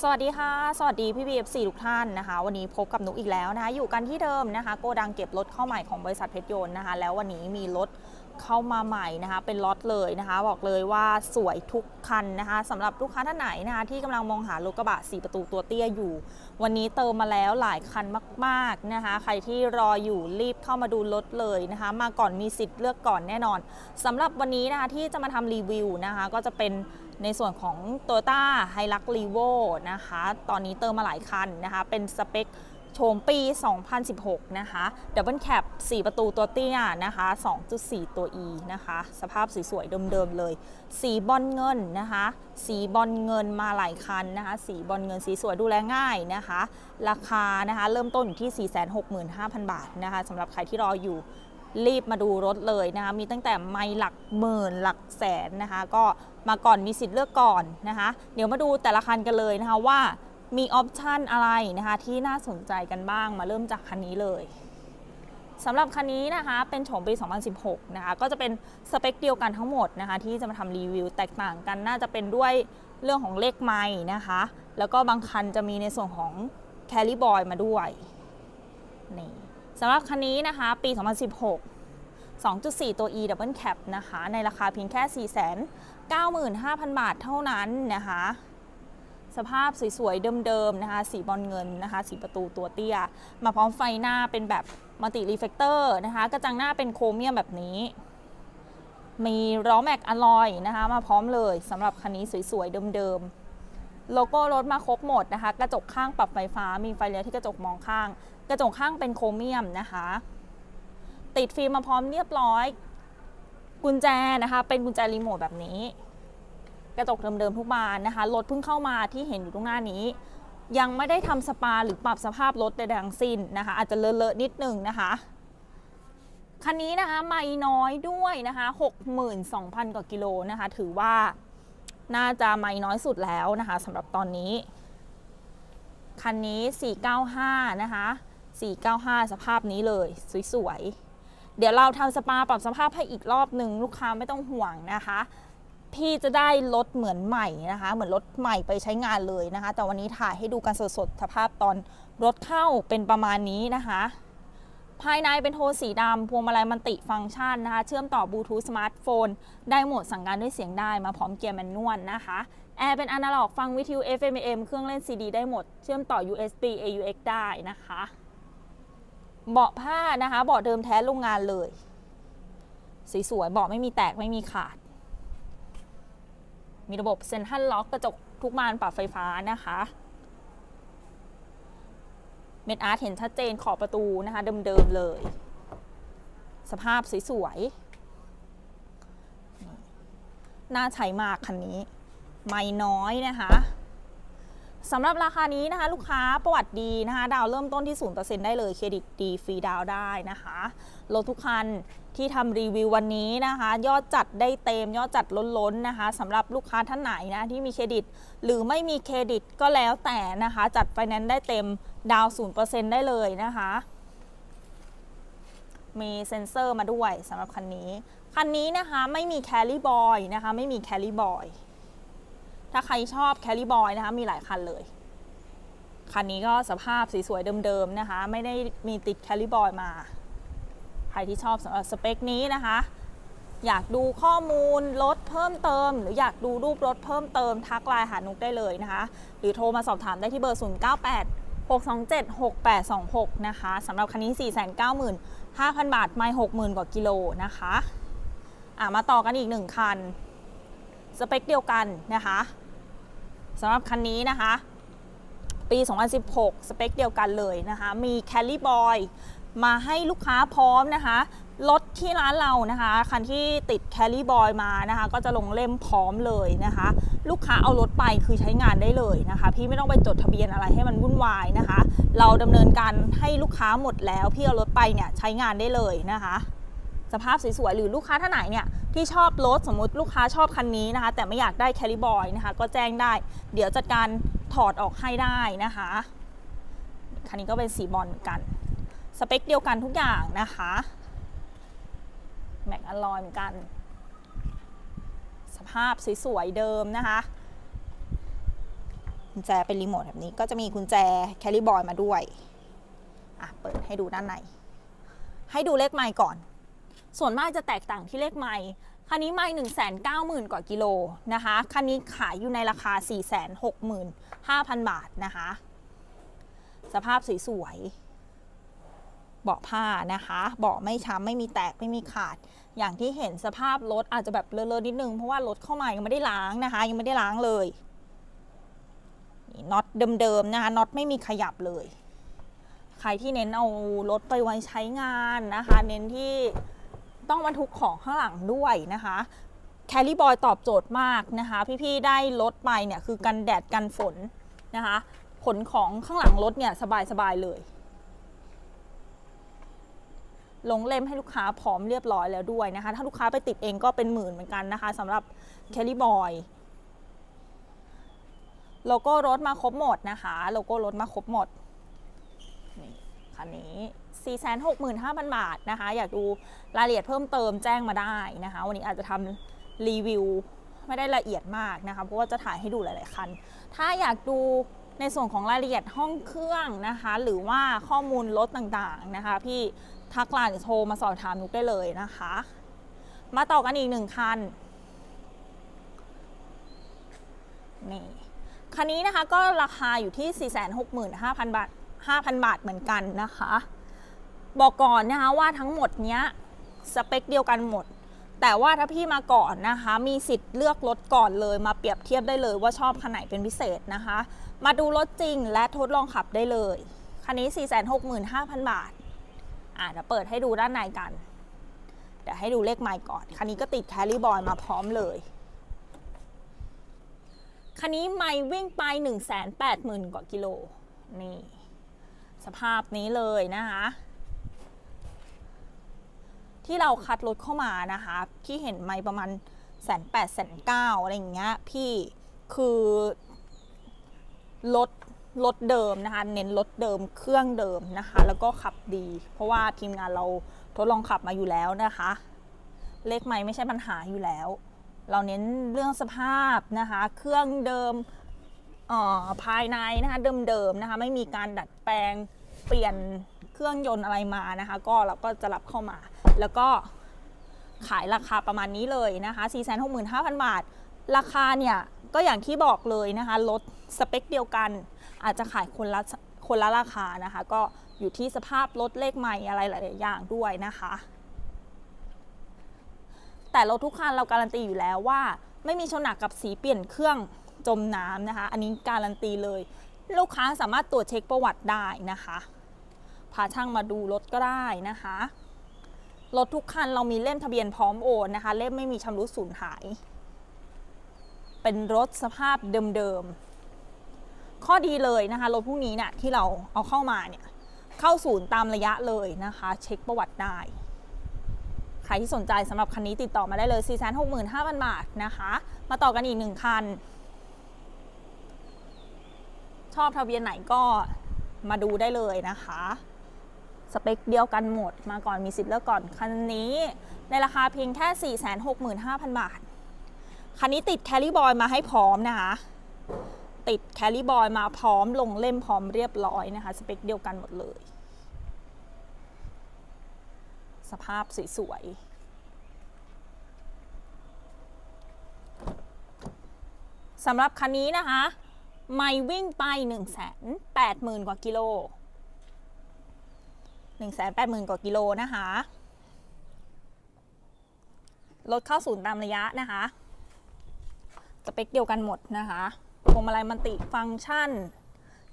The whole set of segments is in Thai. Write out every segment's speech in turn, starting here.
สวัสดีค่ะ สวัสดีพี่บีเอฟซีทุกท่านนะคะ วันนี้พบกับนุกอีกแล้วนะคะ อยู่กันที่เดิมนะคะ โกดังเก็บรถเข้าใหม่ของบริษัทเพชรยนต์นะคะ แล้ววันนี้มีรถเข้ามาใหม่นะคะ เป็นล็อตเลยนะคะ บอกเลยว่าสวยทุกคันนะคะสำหรับลูกค้าท่านไหนนะคะที่กำลังมองหารถกระบะ 4 ประตูตัวเตี้ยอยู่ วันนี้เติมมาแล้วหลายคันมากๆนะคะ ใครที่รออยู่รีบเข้ามาดูรถเลยนะคะ มาก่อนมีสิทธิ์เลือกก่อนแน่นอนสำหรับวันนี้นะคะที่จะมาทำรีวิวนะคะ ก็จะเป็น ในส่วนของ t o y ต้าไฮลักรีโวนะคะ ตอนนี้เติมมาหลายคันนะคะ เป็นสเปคโฉมปี 2016 นะคะดับเบิลแคป4ประตูตัวเตี้ยนะคะ 2.4 ตัว E นะคะ สภาพสวยๆ เดิมๆ เลย สีบอลเงินนะคะ สีบอลเงินมาหลายคันนะคะ สีบอลเงินสีสวยดูแลง่ายนะคะ ราคานะคะ เริ่มต้นอยู่ที่ 465,000 บาทนะคะสำหรับใครที่รออยู่ รีบมาดูรถเลยนะคะมีตั้งแต่ไม่หลักหมื่นหลักแสนนะคะ ก็มาก่อนมีสิทธิ์เลือกก่อนนะคะ เดี๋ยวมาดูแต่ละคันกันเลยนะคะว่ามีออปชันอะไรนะคะที่น่าสนใจกันบ้างมาเริ่มจากคันนี้เลยสำหรับคันนี้นะคะเป็นโฉมปี 2016 นะคะก็จะเป็นสเปคเดียวกันทั้งหมดนะคะที่จะมาทำรีวิวแตกต่างกันน่าจะเป็นด้วยเรื่องของเลขไม้นะคะ แล้วก็บางคันจะมีในส่วนของแคลิบอยมาด้วยนี่สำหรับคันนี้นะคะปี 2016 2.4 ตัว e double cap นะคะ ในราคาเพียงแค่ 495,000 บาทเท่านั้นนะคะ สภาพสวยๆ เดิมๆ นะคะ สีบอลเงินนะคะ สีประตูตัวเตี้ย มาพร้อมไฟหน้าเป็นแบบมัลติรีเฟกเตอร์นะคะ กระจังหน้าเป็นโครเมียมแบบนี้ มีล้อแม็กอลลอยนะคะ มาพร้อมเลยสำหรับคันนี้สวยๆ เดิมๆโลโก้รถมาครบหมดนะคะ กระจกข้างปรับไฟฟ้า มีไฟเลี้ยวที่กระจกมองข้าง กระจกข้างเป็นโครเมียมนะคะ ติดฟิล์มมาพร้อมเรียบร้อย กุญแจนะคะ เป็นกุญแจรีโมทแบบนี้ กระจกเดิมๆทุกบานนะคะรถเพิ่งเข้ามาที่เห็นอยู่ตรงหน้านี้ ยังไม่ได้ทำสปาหรือปรับสภาพรถใดๆทั้งสิ้นนะคะ อาจจะเลอะๆนิดนึงนะคะคันนี้นะคะไม่น้อยด้วยนะคะ62,000 กว่ากิโลนะคะ ถือว่าน่าจะไม่น้อยสุดแล้วนะคะสำหรับตอนนี้ คันนี้ 495 นะคะ 495 สภาพนี้เลย สวยๆ เดี๋ยวเราทำสปาปรับสภาพให้อีกรอบหนึ่งลูกค้าไม่ต้องห่วงนะคะ พี่จะได้รถเหมือนใหม่นะคะ เหมือนรถใหม่ไปใช้งานเลยนะคะ แต่วันนี้ถ่ายให้ดูกันสดๆสภาพตอนรถเข้าเป็นประมาณนี้นะคะ ภายในเป็นโทนสีดำพวงมาลัยมันติฟังก์ชันนะคะ เชื่อมต่อบลูทูธสมาร์ทโฟน ได้โหมดสั่งการด้วยเสียงได้มาพร้อมเกียร์แมนนวลนะคะแอร์เป็นอนาล็อกฟังวิทยุ FM AM เครื่องเล่น CD ได้หมด เชื่อมต่อ USB AUX ได้นะคะ เบาะผ้านะคะ เบาะเดิมแท้โรงงานเลยสสวยๆเบาะไม่มีแตกไม่มีขาด มีระบบเซ็นทรัลล็อกกระจกทุกบานปรับไฟฟ้านะคะ เม็ดอาร์ตเห็นชัดเจนขอบประตูนะคะ เดิมๆเลย สภาพสวยๆน่าใช้มากคันนี้ ไม่น้อยนะคะ สำหรับราคานี้นะคะลูกค้าประวัติดีนะคะ ดาวเริ่มต้นที่ 0%ได้เลยเครดิตดีฟรีดาวได้นะคะรถทุกคันที่ทำรีวิววันนี้นะคะ ยอดจัดได้เต็ม ยอดจัดล้นๆนะคะสำหรับลูกค้าท่านไหนนะที่มีเครดิต หรือไม่มีเครดิตก็แล้วแต่นะคะ จัดไฟแนนซ์ได้เต็มดาว 0%ได้เลยนะคะ มีเซ็นเซอร์มาด้วยสำหรับคันนี้ คันนี้นะคะไม่มีแคลรี่บอยนะคะ ไม่มีแคลรี่บอย ถ้าใครชอบแคลรี่บอยนะคะ มีหลายคันเลย คันนี้ก็สภาพสวยๆเดิมๆนะคะ ไม่ได้มีติดแคลรี่บอยมา ใครที่ชอบสำหรับสเปคนี้นะคะ อยากดูข้อมูลรถเพิ่มเติม หรืออยากดูรูปรถเพิ่มเติมทักไลน์หานุกได้เลยนะคะ หรือโทรมาสอบถามได้ที่เบอร์ 098 627 6826 นะคะสำหรับคันนี้ 495,000 บาท ไม่60,000 กว่ากิโลนะคะ อะมาต่อกันอีกหนึ่งคัน สเปคเดียวกันนะคะ สำหรับคันนี้นะคะ ปี 2016 สเปคเดียวกันเลยนะคะ มีแคลรี่บอยมาให้ลูกค้าพร้อมนะคะรถที่ร้านเรานะคะคันที่ติดแคลรี่บอยมานะคะ ก็จะลงเล่มพร้อมเลยนะคะ ลูกค้าเอารถไปคือใช้งานได้เลยนะคะ พี่ไม่ต้องไปจดทะเบียนอะไรให้มันวุ่นวายนะคะ เราดำเนินการให้ลูกค้าหมดแล้ว พี่เอารถไปเนี่ยใช้งานได้เลยนะคะ สภาพสวยๆหรือลูกค้าท่านไหนเนี่ยที่ชอบรถสมมติลูกค้าชอบคันนี้นะคะ แต่ไม่อยากได้แคลิบอยนะคะ ก็แจ้งได้ เดี๋ยวจัดการถอดออกให้ได้นะคะ คันนี้ก็เป็นสีบอลเหมือนกัน สเปคเดียวกันทุกอย่างนะคะแม็กอลลอยเหมือนกัน สภาพสวยๆเดิมนะคะกุญแจเป็นรีโมทแบบนี้ก็จะมีกุญแจแคลิบอยมาด้วยอะเปิดให้ดูด้านในให้ดูเลขไมล์ก่อน ส่วนมากจะแตกต่างที่เลขไมล์คันนี้ไมล์หนึ่งแสนเก้าหมื่นกว่ากิโลนะคะคันนี้ขายอยู่ในราคา4ี่แสนหกหมื่นห้าพันบาทนะคะ สภาพสวยๆเบาะผ้านะคะเบาะไม่ช้ำไม่มีแตกไม่มีขาด อย่างที่เห็นสภาพรถอาจจะแบบเลอะๆนิดนึงเพราะว่ารถเข้ามายังไม่ได้ล้างนะคะ ยังไม่ได้ล้างเลยนี่น็อตเดิมๆนะคะน็อตไม่มีขยับเลย ใครที่เน้นเอารถไปไว้ใช้งานนะคะ เน้นที่ ต้องบรรทุกของข้างหลังด้วยนะคะแคลรี่บอยตอบโจทย์มากนะคะ พี่ๆได้รถไปเนี่ยคือกันแดดกันฝนนะคะขนของข้างหลังรถเนี่ยสบายๆเลยลงเล่มให้ลูกค้าพร้อมเรียบร้อยแล้วด้วยนะคะ ถ้าลูกค้าไปติดเองก็เป็นหมื่นเหมือนกันนะคะสำหรับแคลรี่บอยโลโก้รถมาครบหมดนะคะ โลโก้รถมาครบหมดนี่คันนี้ 465,000 บาทนะคะ อยากดูรายละเอียดเพิ่มเติมแจ้งมาได้นะคะ วันนี้อาจจะทำรีวิวไม่ได้ละเอียดมากนะคะ เพราะว่าจะถ่ายให้ดูหลาย ๆ คัน ถ้าอยากดูในส่วนของรายละเอียดห้องเครื่องนะคะ หรือว่าข้อมูลรถต่าง ๆ นะคะ พี่ทักไลน์หรือโทรมาสอบถามนุกได้เลยนะคะ มาต่อกันอีกหนึ่งคันนี่คันนี้นะคะก็ราคาอยู่ที่ 465,000 บาท 5,000 บาทเหมือนกันนะคะ บอกก่อนนะคะว่าทั้งหมดเนี้ยสเปคเดียวกันหมด แต่ว่าถ้าพี่มาก่อนนะคะ มีสิทธิ์เลือกรถก่อนเลย มาเปรียบเทียบได้เลยว่าชอบคันไหนเป็นพิเศษนะคะ มาดูรถจริงและทดลองขับได้เลย คันนี้ 465,000 บาท อะเดี๋ยวเปิดให้ดูด้านในกัน เดี๋ยวให้ดูเลขไมล์ก่อน คันนี้ก็ติดแคลิบอยมาพร้อมเลย คันนี้ไม่วิ่งไป 1 8 0 0 0 0 กว่ากิโล นี่ สภาพนี้เลยนะคะ ที่เราคัดรถเข้ามานะคะที่เห็นไม่ประมาณแสนแปดแสนเก้าอะไรอย่างเงี้ยพี่คือรถรถเดิมนะคะ เน้นรถเดิมเครื่องเดิมนะคะ แล้วก็ขับดี เพราะว่าทีมงานเราทดลองขับมาอยู่แล้วนะคะ เลขไม่ไม่ใช่ปัญหาอยู่แล้ว เราเน้นเรื่องสภาพนะคะ เครื่องเดิมอ่อภายในนะคะเดิมๆนะคะ ไม่มีการดัดแปลงเปลี่ยนเครื่องยนต์อะไรมานะคะ ก็เราก็จะรับเข้ามา แล้วก็ขายราคาประมาณนี้เลยนะคะ465,000 บาท ราคาเนี่ยก็อย่างที่บอกเลยนะคะรถสเปคเดียวกัน อาจจะขายคนละคนละราคานะคะ ก็อยู่ที่สภาพรถเลขใหม่อะไรหลาย ๆ อย่างด้วยนะคะ แต่รถทุกคันเราการันตีอยู่แล้วว่า ไม่มีชนหนักกับสีเปลี่ยนเครื่องจมน้ำนะคะ อันนี้การันตีเลย ลูกค้าสามารถตรวจเช็คประวัติได้นะคะ พาช่างมาดูรถก็ได้นะคะ รถทุกคันเรามีเล่มทะเบียนพร้อมโอนนะคะ เล่มไม่มีชำรุดสูญหาย เป็นรถสภาพเดิมๆ ข้อดีเลยนะคะรถพวกนี้เนี่ยที่เราเอาเข้ามาเนี่ยเข้าศูนย์ตามระยะเลยนะคะ เช็คประวัติได้ ใครที่สนใจสำหรับคันนี้ติดต่อมาได้เลย 465,000 บาทนะคะ มาต่อกันอีกหนึ่งคัน ชอบทะเบียนไหนก็มาดูได้เลยนะคะ สเปคเดียวกันหมด มาก่อนมีสิทธิ์เลือกก่อน คันนี้ในราคาเพียงแค่ 465,000 บาท คันนี้ติดแคลิบอยมาให้พร้อมนะคะ ติดแคลิบอยมาพร้อมลงเล่มพร้อมเรียบร้อยนะคะ สเปคเดียวกันหมดเลย สภาพสวยๆสำหรับคันนี้นะคะ ไม่วิ่งไป 1 8 0 0 0 0 กว่ากิโล 1 8 0 0 0 0 กว่ากิโลนะคะรถเข้าศูนย์ตามระยะนะคะสเปคเดียวกันหมดนะคะพวงมาลัยมันติฟังก์ชัน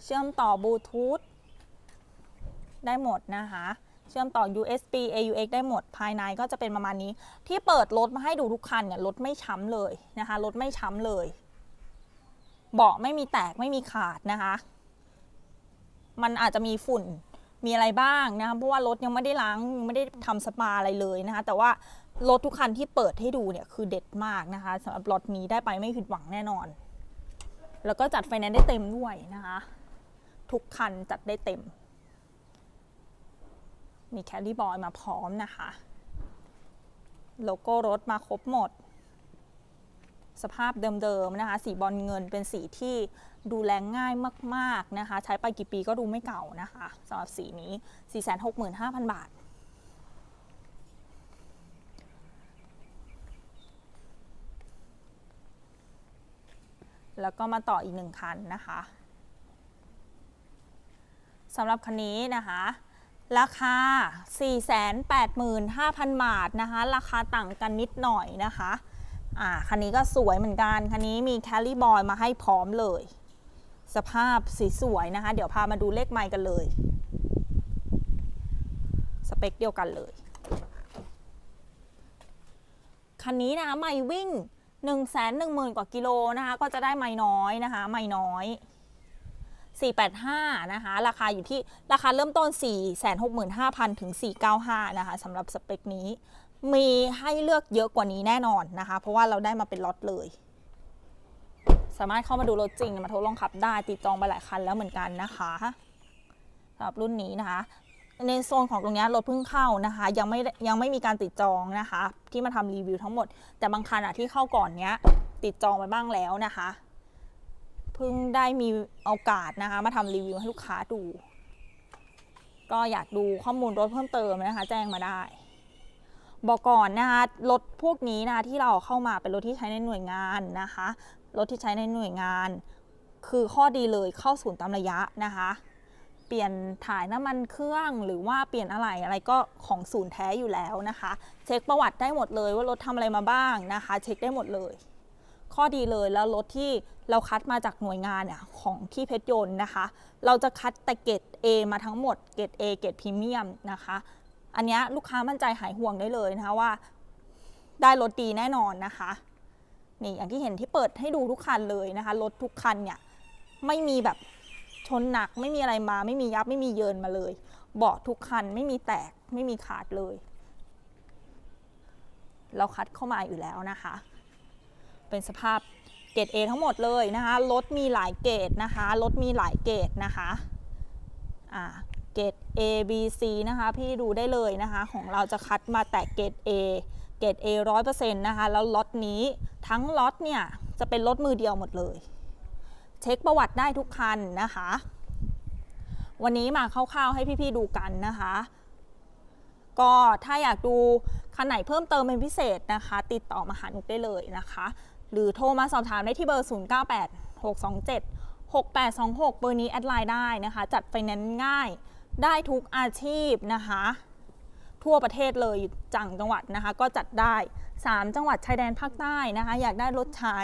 เชื่อมต่อบลูทูธได้หมดนะคะ เชื่อมต่อ USB AUX ได้หมด ภายในก็จะเป็นประมาณนี้ ที่เปิดรถมาให้ดูทุกคันเนี่ยรถไม่ช้ำเลยนะคะรถไม่ช้ำเลย เบาะไม่มีแตกไม่มีขาดนะคะ มันอาจจะมีฝุ่น มีอะไรบ้างนะคะเพราะว่ารถยังไม่ได้ล้างยังไม่ได้ทำสปาอะไรเลยนะคะแต่ว่ารถทุกคันที่เปิดให้ดูเนี่ยคือเด็ดมากนะคะสำหรับรถนี้ได้ไปไม่ผิดหวังแน่นอน แล้วก็จัดไฟแนนซ์ได้เต็มด้วยนะคะ ทุกคันจัดได้เต็ม มีแคลรี่บอยมาพร้อมนะคะ โลโก้รถมาครบหมด สภาพเดิมๆนะคะ สีบอลเงินเป็นสีที่ดูแลง่ายมากๆนะคะ ใช้ไปกี่ปีก็ดูไม่เก่านะคะสำหรับสีนี้ 465,000 บาท แล้วก็มาต่ออีกหนึ่งคันนะคะสำหรับคันนี้นะคะราคา 485,000 บาทนะคะ ราคาต่างกันนิดหน่อยนะคะ อ่าคันนี้ก็สวยเหมือนกัน คันนี้มีแคลรี่บอยมาให้พร้อมเลย สภาพสีสวยนะคะ เดี๋ยวพามาดูเลขไมค์กันเลย สเปคเดียวกันเลย คันนี้นะคะไม่วิ่ง1 1 0 0 0 0 กว่ากิโลนะคะ ก็จะได้ไม่น้อยนะคะ ไม่น้อย 485 นะคะ ราคาอยู่ที่ราคาเริ่มต้น 465,000 ถึง 495 นะคะสำหรับสเปคนี้ มีให้เลือกเยอะกว่านี้แน่นอนนะคะ เพราะว่าเราได้มาเป็นล็อตเลย สามารถเข้ามาดูรถจริงมาทดลองขับได้ติดจองไปหลายคันแล้วเหมือนกันนะคะสำหรับรุ่นนี้นะคะ ในโซนของตรงนี้รถเพิ่งเข้านะคะ ยังไม่ยังไม่มีการติดจองนะคะ ที่มาทำรีวิวทั้งหมด แต่บางคันอะที่เข้าก่อนเนี้ย ติดจองไปบ้างแล้วนะคะเพิ่งได้มีโอกาสนะคะ มาทำรีวิวให้ลูกค้าดู ก็อยากดูข้อมูลรถเพิ่มเติมนะคะ แจ้งมาได้ บอกก่อนนะคะรถพวกนี้นะคะที่เราเอาเข้ามาเป็นรถที่ใช้ในหน่วยงานนะคะรถที่ใช้ในหน่วยงาน คือข้อดีเลยเข้าศูนย์ตามระยะนะคะ เปลี่ยนถ่ายน้ำมันเครื่องหรือว่าเปลี่ยนอะไรอะไรก็ของศูนย์แท้อยู่แล้วนะคะ เช็คประวัติได้หมดเลยว่ารถทำอะไรมาบ้างนะคะ เช็คได้หมดเลย ข้อดีเลยแล้วรถที่เราคัดมาจากหน่วยงานเนี่ยของที่เพชรยนต์นะคะ เราจะคัดแต่เกรด A มาทั้งหมดเกรด A เกรดพรีเมียมนะคะ อันนี้ลูกค้ามั่นใจหายห่วงได้เลยนะคะว่า ได้รถดีแน่นอนนะคะ นี่อย่างที่เห็นที่เปิดให้ดูทุกคันเลยนะคะรถทุกคันเนี่ยไม่มีแบบชนหนักไม่มีอะไรมา ไม่มียับไม่มีเยินมาเลย เบาะทุกคันไม่มีแตกไม่มีขาดเลย เราคัดเข้ามาอยู่แล้วนะคะ เป็นสภาพเกรด A ทั้งหมดเลยนะคะรถมีหลายเกรดนะคะรถมีหลายเกรดนะคะอ่า เกรด A B C นะคะ พี่ดูได้เลยนะคะ ของเราจะคัดมาแต่เกรด A เกรด A ร้อยเปอร์เซ็นต์นะคะ แล้วล็อตนี้ทั้งล็อตเนี่ยจะเป็นรถมือเดียวหมดเลย เช็คประวัติได้ทุกคันนะคะ วันนี้มาคร่าวๆให้พี่ๆดูกันนะคะ ก็ถ้าอยากดูคันไหนเพิ่มเติมเป็นพิเศษนะคะ ติดต่อมาหานุกได้เลยนะคะ หรือโทรมาสอบถามได้ที่เบอร์ 098 627 6826 เบอร์นี้แอดไลน์ได้นะคะ จัดไฟแนนซ์ง่าย ได้ทุกอาชีพนะคะ ทั่วประเทศเลยจังจังหวัดนะคะ ก็จัดได้ 3 จังหวัดชายแดนภาคใต้นะคะ อยากได้รถใช้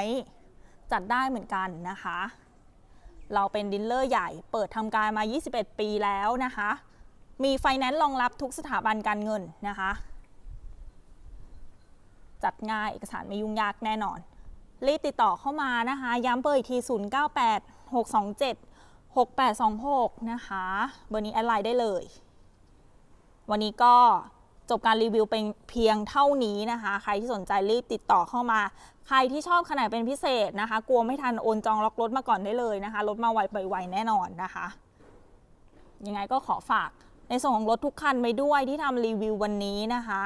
จัดได้เหมือนกันนะคะ เราเป็นดีลเลอร์ใหญ่เปิดทำการมา 21 ปีแล้วนะคะ มีไฟแนนซ์รองรับทุกสถาบันการเงินนะคะ จัดง่ายเอกสารไม่ยุ่งยากแน่นอน รีบติดต่อเข้ามานะคะ ย้ำเบอร์อีกที 098 627 6826 นะคะ เบอร์นี้แอดไลน์ได้เลย วันนี้ก็จบการรีวิวเป็นเพียงเท่านี้นะคะ ใครที่สนใจรีบติดต่อเข้ามา ใครที่ชอบขนาดเป็นพิเศษนะคะ กลัวไม่ทันโอนจองล็อกรถมาก่อนได้เลยนะคะรถมาไวไปไวแน่นอนนะคะ ยังไงก็ขอฝากในส่วนของรถทุกคันไปด้วยที่ทำรีวิววันนี้นะคะ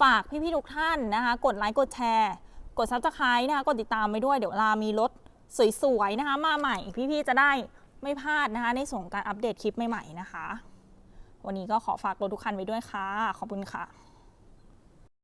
ฝากพี่ๆทุกท่านนะคะ กดไลค์กดแชร์ กดซับสไครต์นะคะ กดติดตามไปด้วยเดี๋ยวเวลามีรถสวยๆนะคะ มาใหม่พี่ๆจะได้ ไม่พลาดนะคะ ในส่วนของการอัปเดตคลิปใหม่ๆนะคะ วันนี้ก็ขอฝากรถทุกคันไว้ด้วยค่ะ ขอบคุณค่ะ